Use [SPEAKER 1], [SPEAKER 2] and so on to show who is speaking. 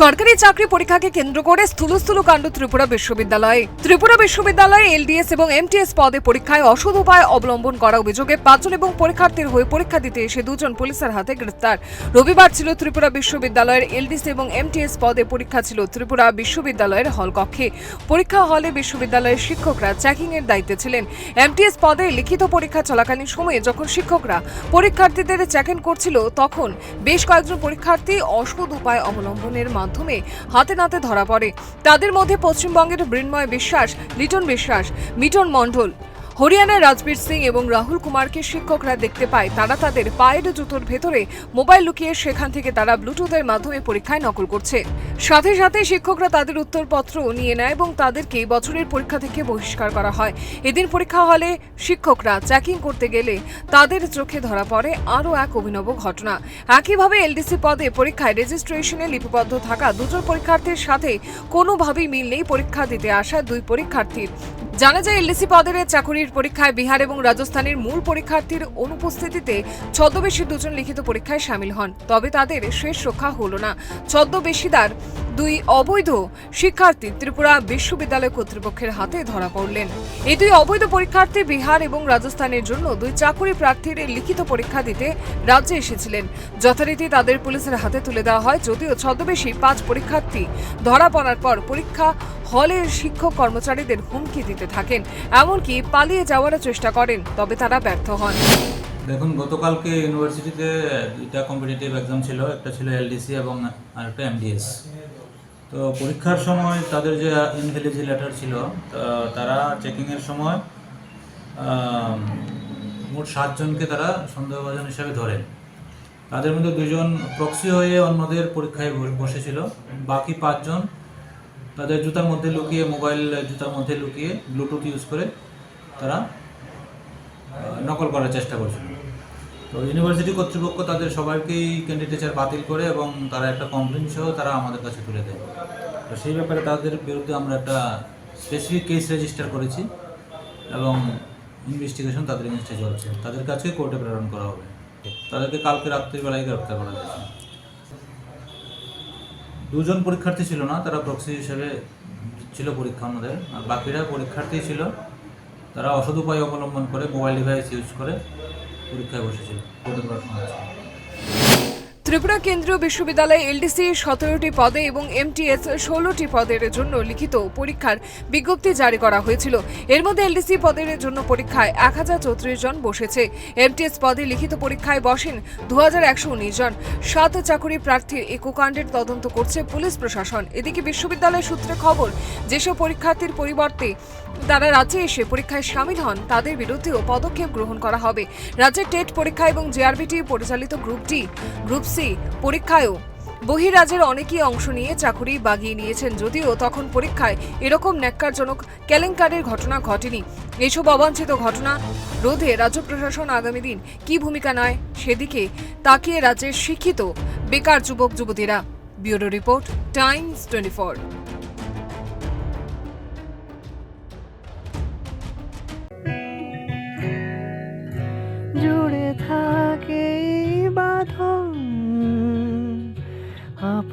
[SPEAKER 1] সরকারি চাকরি পরীক্ষাকে কেন্দ্র করে স্থূলস্থূল কাণ্ড ত্রিপুরা বিশ্ববিদ্যালয়ে। ত্রিপুরা বিশ্ববিদ্যালয়ে এলডিএস এবং এমটিএস পদে পরীক্ষায় অসৎ উপায় অবলম্বন করা অভিযোগে পাঁচজন এবং পরীক্ষার্থীর হয়ে পরীক্ষা দিতে এসে দুজন পুলিশের হাতে গ্রেফতার রবিবার ছিল ত্রিপুরা বিশ্ববিদ্যালয়ের এলডিসি এবং এমটিএস পদে পরীক্ষা ছিল ত্রিপুরা বিশ্ববিদ্যালয়ের হল কক্ষে পরীক্ষা হলে বিশ্ববিদ্যালয়ের শিক্ষকরা চেকিং এর দায়িত্বে ছিলেন। এমটিএস পদে লিখিত পরীক্ষা চলাকালীন সময়ে যখন শিক্ষকরা পরীক্ষার্থীদের চেক ইন করছিল, তখন বেশ কয়েকজন পরীক্ষার্থী অসৎ উপায় অবলম্বনের মাধ্যমে হাতে নাতে ধরা পড়ে। তাদের মধ্যে পশ্চিমবঙ্গের মৃন্ময় বিশ্বাস লিটন বিশ্বাস মিটন মণ্ডল। হরিয়ানার রাজবীর সিং এবং রাহুল কুমারকে শিক্ষকরা দেখতে পায়। তারা তাদের পায়ের জুতোর ভেতরে মোবাইল লুকিয়ে সেখান থেকে তারা ব্লুটুথের মাধ্যমে পরীক্ষায় নকল করছে। সাথে সাথে শিক্ষকরা তাদের উত্তরপত্র নিয়ে নেয় এবং তাদেরকে বছরের পরীক্ষা থেকে বহিষ্কার করা হয়। এদিন পরীক্ষা হলে শিক্ষকরা চেকিং করতে গেলে তাদের চোখে ধরা পড়ে আরও এক অভিনব ঘটনা। একইভাবে এলডিসি পদে পরীক্ষায় রেজিস্ট্রেশনে লিপিবদ্ধ থাকা দুজন পরীক্ষার্থীর সাথে কোনোভাবেই মিল নেই পরীক্ষা দিতে আসা দুই পরীক্ষার্থীর। জানা যায়, এলডিসি পদের চাকুরির পরীক্ষায় বিহার এবং রাজস্থানের মূল পরীক্ষার্থীর অনুপস্থিতিতে ছদ্মবেশী দুজন লিখিত পরীক্ষায় সামিল হন। তবে তাদের শেষ রক্ষা হল না। ছদ্মবেশীদার দুই অবৈধ শিক্ষার্থী ত্রিপুরা বিশ্ববিদ্যালয় কর্তৃপক্ষের হাতে ধরা পড়লেন। এই দুই অবৈধ পরীক্ষার্থী বিহার এবং রাজস্থানের জন্য দুই চাকুরি প্রার্থীর লিখিত পরীক্ষা দিতে রাজ্যে এসেছিলেন। যথারীতি তাদের পুলিশের হাতে তুলে দেওয়া হয়, যদিও ছদ্মবেশী পাঁচ পরীক্ষার্থী ধরা পড়ার পর পরীক্ষা হলের শিক্ষক কর্মচারীদের হুমকি দিতে থাকেন, এমনকি পালিয়ে যাওয়ার চেষ্টা করেন, তবে তারা ব্যর্থ হন।
[SPEAKER 2] দেখুন, গতকালকে ইউনিভার্সিটিতে দুইটা কম্পিটিটিভ এক্সাম ছিল, একটা ছিল এলডিসি এবং আরেকটা এমডিএস তো পরীক্ষার সময় তাদের যে ইনভ্যালিজি লেটার ছিল তারা চেকিংয়ের সময় মোট সাতজনকে তারা সন্দেহভাজন হিসাবে ধরেন। তাদের মধ্যে দুজন প্রক্সি হয়ে অন্যদের পরীক্ষায় বসেছিল, বাকি পাঁচজন তাদের জুতার মধ্যে লুকিয়ে, মোবাইল জুতার মধ্যে লুকিয়ে ব্লুটুথ ইউজ করে তারা নকল করার চেষ্টা করছিল তো ইউনিভার্সিটি কর্তৃপক্ষ তাদের সবাইকেই ক্যান্ডিডেচার বাতিল করে এবং তারা একটা কমপ্লেন সহ তারা আমাদের কাছে তুলে দেয়। তো সেই ব্যাপারে তাদের বিরুদ্ধে আমরা একটা স্পেসিফিক কেস রেজিস্টার করেছি এবং ইনভেস্টিগেশন তাদের এগেনস্টে চলছে। তাদের কাছে কোর্টে প্রেরণ করা হবে। তাদেরকে কালকে রাত্রিবেলায় গ্রেপ্তার করা গেছে দুজন পরীক্ষার্থী ছিল না, তারা প্রক্সি হিসেবে ছিল পরীক্ষা আমাদের। আর বাকিরা পরীক্ষার্থী ছিল, তারা অসৎ উপায় অবলম্বন করে মোবাইল ডিভাইস ইউজ করে পরীক্ষায় বসেছিল।
[SPEAKER 1] ত্রিপুরা কেন্দ্রীয় বিশ্ববিদ্যালয়ে এলডিসি সতেরোটি পদে এবং এমটিএস ষোলোটি পদের জন্য লিখিত পরীক্ষার বিজ্ঞপ্তি জারি করা হয়েছিল। এর মধ্যে এলডিসি পদের জন্য পরীক্ষায় এক হাজার চৌত্রিশ জন বসেছে। এমটিএস পদে লিখিত পরীক্ষায় বসেন দু হাজার একশো উনিশ জন। সাত চাকুরি প্রার্থীর এককাণ্ডের তদন্ত করছে পুলিশ প্রশাসন। এদিকে বিশ্ববিদ্যালয় সূত্রে খবর, যেসব পরীক্ষার্থীর পরিবর্তে তারা রাজ্যে এসে পরীক্ষায় সামিল হন, তাদের বিরুদ্ধেও পদক্ষেপ গ্রহণ করা হবে। রাজ্যের টেট পরীক্ষা এবং জেআরবিটি পরিচালিত গ্রুপ ডি, গ্রুপ সি পরীক্ষায়ও। বহিরাজ্যের অনেকেই অংশ নিয়ে চাকুরি বাগিয়ে নিয়েছেন যদিও তখন পরীক্ষায় এরকম ন্যাক্কারজনক কেলেঙ্কারের ঘটনা ঘটেনি। এইসব অবাঞ্ছিত ঘটনা রোধে রাজ্য প্রশাসন আগামী দিন কি ভূমিকা নেয় সেদিকে তাকিয়ে রাজ্যের শিক্ষিত, বেকার যুবক, যুবতীরা। Bureau report, Times twenty four.
[SPEAKER 3] জুড়ে থাকে